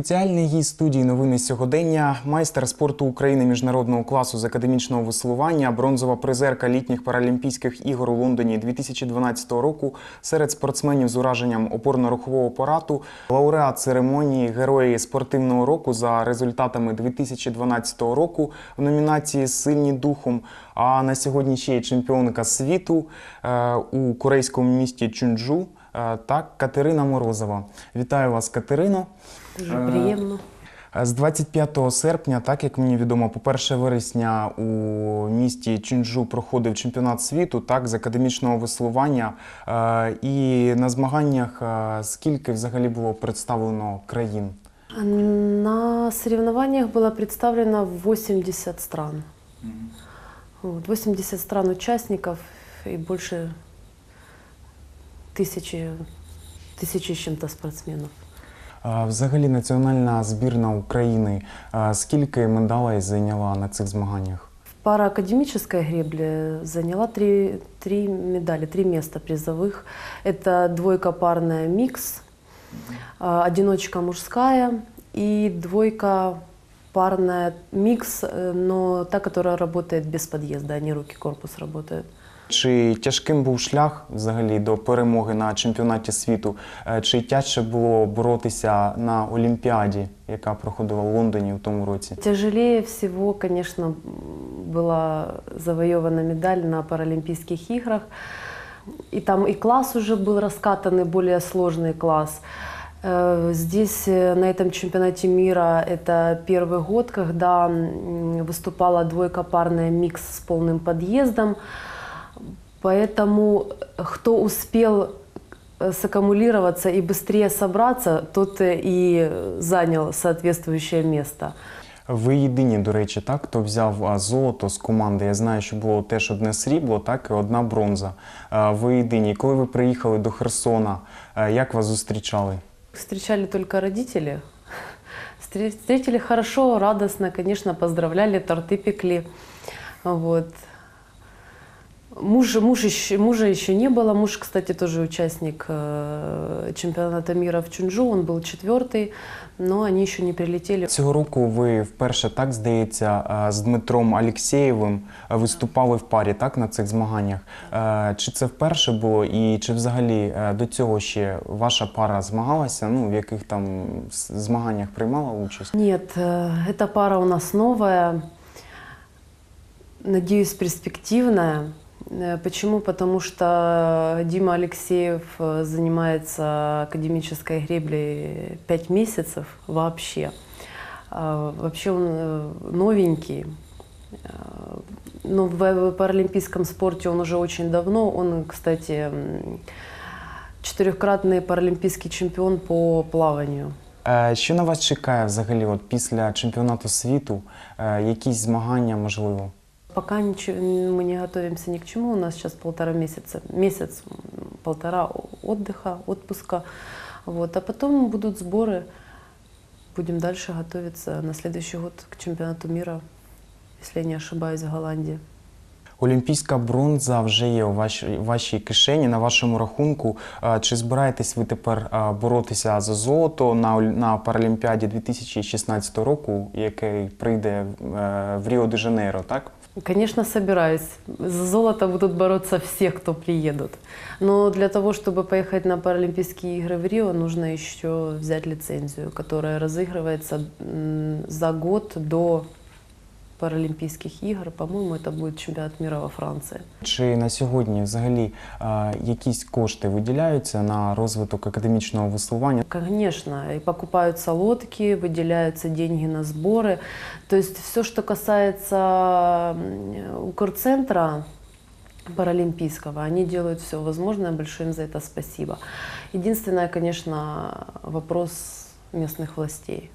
Спеціальний гість студії новини сьогодення, майстер спорту України міжнародного класу з академічного веслування, бронзова призерка літніх паралімпійських ігор у Лондоні 2012 року серед спортсменів з ураженням опорно-рухового апарату, лауреат церемонії Герої спортивного року за результатами 2012 року в номінації Сильні духом. А на сьогодні ще й чемпіонка світу е, у корейському місті Чунджу. Е, Так, Катерина Морозова. Вітаю вас, Катерино. Дуже Е, приємно. З 25 серпня, так як мені відомо, по 1 вересня у місті Чунджу проходив чемпіонат світу так з академічного веслування. Е, І на змаганнях е, скільки взагалі було представлено країн? На соревнованиях было представлено 80 стран. Вот, 80 стран участников и больше тысячи, тысячи с чем-то спортсменов. Е, Взагалі, національна збірна України е, скільки медалей зайняла на цих змаганнях? В параакадемической гребле заняла три, три медали, три места призовых. Это двойка парная микс, а, одиночка мужская и двойка парная микс, э, но та, которая работает без подъезда, а не руки, корпус работает. Чи тяжким був шлях взагалі до перемоги на чемпіонаті світу? Е, Чи тяжче було боротися на Олімпіаді, яка проходила в Лондоні у тому році? Тяжелее всего, конечно, м, была завоевана медаль на Паралимпийских играх. И там и класс уже был раскатанный, более сложный класс. Э, Здесь, э, на этом чемпионате мира, это первый год, когда м, выступала двойка парная микс с полным подъездом. Поэтому э, кто успел э, саккумулироваться и быстрее собраться, тот э, и занял соответствующее место. Ви єдині, до речі, так, хто взяв а, золото з команди. Я знаю, що було теж одне срібло, так і одна бронза. Е, Ви єдині. Коли ви приїхали до Херсона, е, як вас зустрічали? Встречали только родители. Встретили хорошо, радостно, конечно, поздравляли, торты пекли. Вот. Муж, муж еще, мужа еще не было. Муж, кстати, тоже участник э, чемпионата мира в Чунджу. Он был четвертый, но они еще не прилетели. Цього року ви вперше, так здається, е, з Дмитром Алєксєєвим е, виступали в парі так, на цих змаганнях. Е, Чи це вперше було, і чи взагалі е, до цього ще ваша пара змагалася? Ну, в яких там с- змаганнях приймала участь? Нет, э, эта пара у нас новая, надеюсь, перспективная. Э, Почему? Потому что Дима Алексеев э, занимается академической греблей 5 месяцев вообще. А, Вообще он э, новенький. Э, Но в паралимпийском спорте он уже очень давно. Он, кстати, м, четырехкратный паралимпийский чемпион по плаванию. Е, Що на вас чекає взагалі от після чемпіонату світу? Е, Якісь змагання можливо? Пока ничего, мы не готовимся ни к чему. У нас сейчас полтора месяца, месяц, м, полтора отдыха, отпуска. Вот. А потом будут сборы. Будем дальше готовиться на следующий год к чемпионату мира, если я не ошибаюсь, в Голландии. Олімпійська бронза вже є у вашій, вашій кишені, на вашому рахунку. Е, Чи збираєтесь ви тепер е, боротися за золото на, Оль- на Паралімпіаді 2016 року, який прийде е, в Ріо-де-Жанейро, так? Конечно, собираюсь. За золото будут бороться все, кто приедут. Но для того, чтобы поехать на Паралимпийские игры в Рио, нужно еще взять лицензию, которая разыгрывается м, за год до Паралимпийских игр. По-моему, это будет чемпионат мира во Франции. Чи на сьогодні взагалі е, якісь кошти виділяються на розвиток академічного веслування? Конечно, и покупаются лодки, выделяются деньги на сборы. То есть все, что касается м, Укрцентра паралимпийского, они делают все возможное, большое им за это спасибо. Единственное, конечно, вопрос местных властей,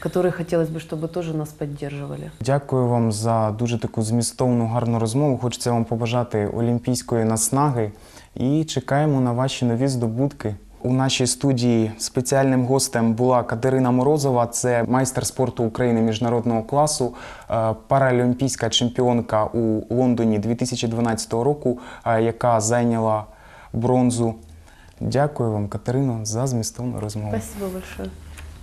которые хотелось бы, чтобы тоже нас поддерживали. Дякую вам за дуже таку змістовну гарну розмову. Хочеться вам побажати олімпійської наснаги і чекаємо на ваші нові здобутки. У нашій студії спеціальним гостем була Катерина Морозова, це майстер спорту України міжнародного класу, е, паралімпійська чемпіонка у Лондоні 2012 року, е, яка зайняла бронзу. Дякую вам, Катерино, за змістовну розмову. Спасибо большое.